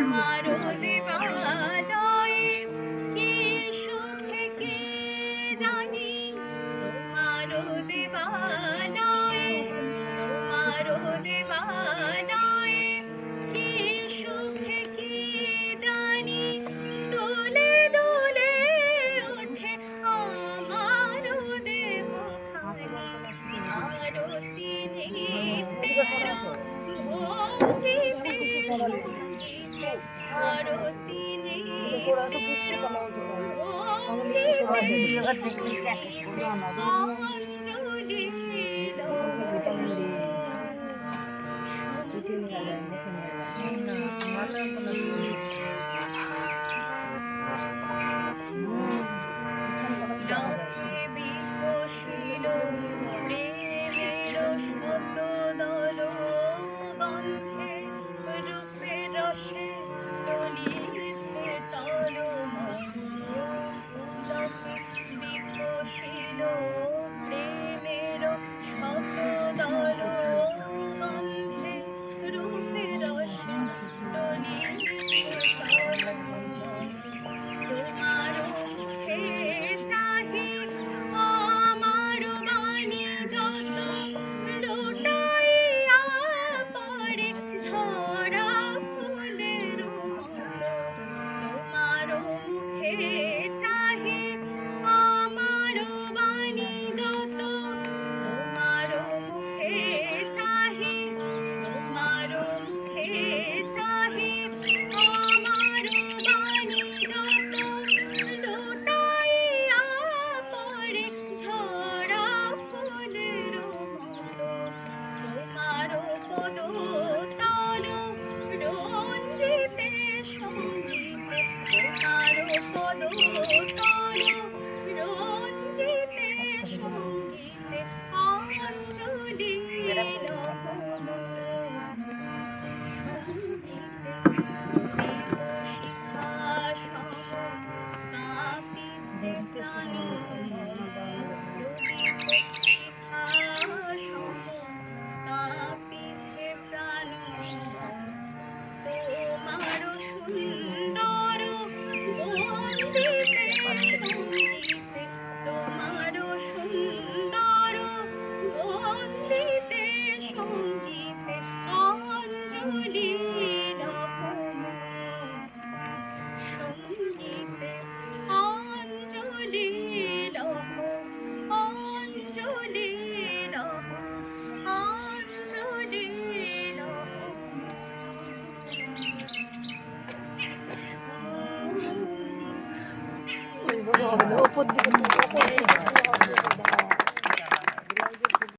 তোমার দিবালয়ে কি সুখে কি জানি ভিটামিন ডি। Vitamin D. ওপর দিকে